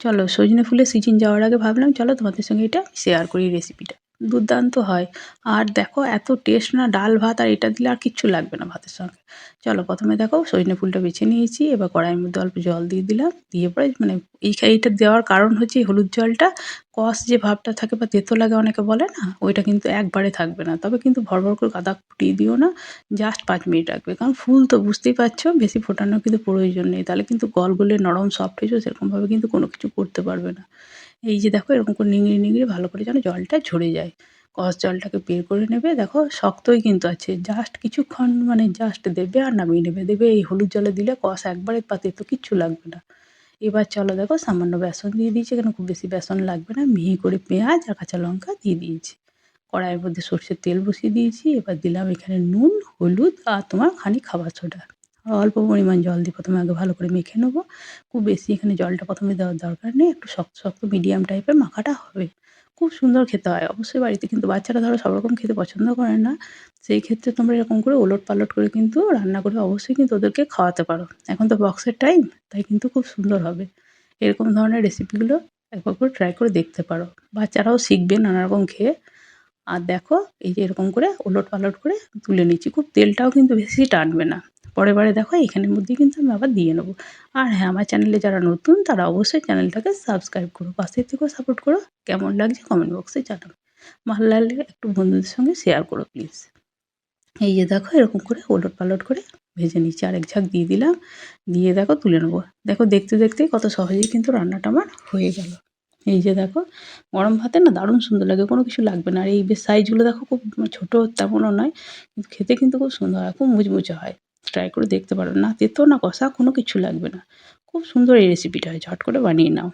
চলো সজনে ফুলের সিজন যাওয়ার আগে ভাবলাম চলো তোমাদের সঙ্গে এটা শেয়ার করি রেসিপিটা দুর্দান্ত হয়। আর দেখো, এত টেস্ট না, ডাল ভাত আর এটা দিলে আর কিচ্ছু লাগবে না ভাতের সঙ্গে। চলো প্রথমে দেখো, সজনে ফুলটা বেছে নিয়েছি, এবার কড়াইয়ের মধ্যে অল্প জল দিয়ে দিলাম। দিয়ে পরে মানে এই এইটা দেওয়ার কারণ হচ্ছে হলুদ জলটা কষ যে ভাবটা থাকে বা তেতো লাগে অনেকে বলে না, ওইটা কিন্তু একবারে থাকবে না। তবে কিন্তু ভর ভর করে গাদা ফুটিয়ে দিও না জাস্ট পাঁচ মিনিট রাখবে। কারণ ফুল তো বুঝতেই পারছ, বেশি ফোটানোর কিন্তু প্রয়োজন নেই। তাহলে কিন্তু গল গলে নরম সফট হয়েছে, সেরকমভাবে কিন্তু কোনো কিছু করতে পারবে না। এই যে দেখো এরকম করে নিংড়ে নিংড়ে ভালো করে যেন জলটা ঝরে যায়। কষ জলটাকে বের করে নেবে, দেখো শক্তই কিন্তু আছে। জাস্ট কিছুক্ষণ মানে জাস্ট দেবে আর নামিয়ে নেবে। দেবে এই হলুদ জলে দিলে কষ একবারে পাতে তো কিচ্ছু লাগবে না। এবার চলো দেখো সামান্য বেসন দিয়ে দিয়েছি এখানে খুব বেশি বেসন লাগবে না। মিহি করে পেঁয়াজ আর কাঁচা লঙ্কা দিয়ে দিয়েছি। কড়াইয়ের মধ্যে সর্ষের তেল বসিয়ে দিয়েছি। এবার দিলাম এখানে নুন, হলুদ আর তোমার খানি খাবার সোডা অল্প পরিমাণ জল দিয়ে প্রথমে আগে ভালো করে মেখে নেব। খুব বেশি এখানে জলটা প্রথমে দেওয়ার দরকার নেই, একটু শক্ত শক্ত মিডিয়াম টাইপের মাখাটা হবে। খুব সুন্দর খেতে হয়। অবশ্যই বাড়িতে কিন্তু বাচ্চারা ধরো সব রকম খেতে পছন্দ করে না, সেই ক্ষেত্রে তোমরা এরকম করে ওলট পালট করে কিন্তু রান্না করে অবশ্যই কিন্তু ওদেরকে খাওয়াতে পারো। এখন তো বক্সের টাইম তাই কিন্তু খুব সুন্দর হবে। এরকম ধরনের রেসিপিগুলো একবার করে ট্রাই করে দেখতে পারো। বাচ্চারাও শিখবে নানা রকম খেয়ে। আর দেখো, এই যে এরকম করে ওলট পালট করে তুলে নিচ্ছি। খুব তেলটাও কিন্তু বেশি টানবে না। পরের বারে দেখো এখানের মধ্যেই কিন্তু আমি আবার দিয়ে নেব। আর হ্যাঁ আমার চ্যানেলে যারা নতুন, তারা অবশ্যই চ্যানেলটাকে সাবস্ক্রাইব করো পাশের থেকেও সাপোর্ট করো। কেমন লাগছে কমেন্ট বক্সে জানাবে ভালো লাগলে একটু বন্ধুদের সঙ্গে শেয়ার করো প্লিজ এই যে দেখো, এরকম করে ওলট পালট করে ভেজে নিচ্ছি। আরেক ঝাঁক দিয়ে দিলাম। দিয়ে দেখো তুলে নেব। দেখো দেখতে দেখতে কত সহজেই কিন্তু রান্নাটা আমার হয়ে গেল। এই যে দেখো, গরম ভাতে না দারুণ সুন্দর লাগে, কোনো কিছু লাগবে না। আর এই সাইজগুলো দেখো খুব ছোটো তেমনও নয়, কিন্তু খেতে কিন্তু খুব সুন্দর হয়, খুব মুচমুচে হয়। ট্রাই করে দেখতে পারো। না তেতো, না কষা, কোনো কিছু লাগবে না। খুব সুন্দর এই রেসিপিটা হয়। ঝট করে বানিয়ে নাও।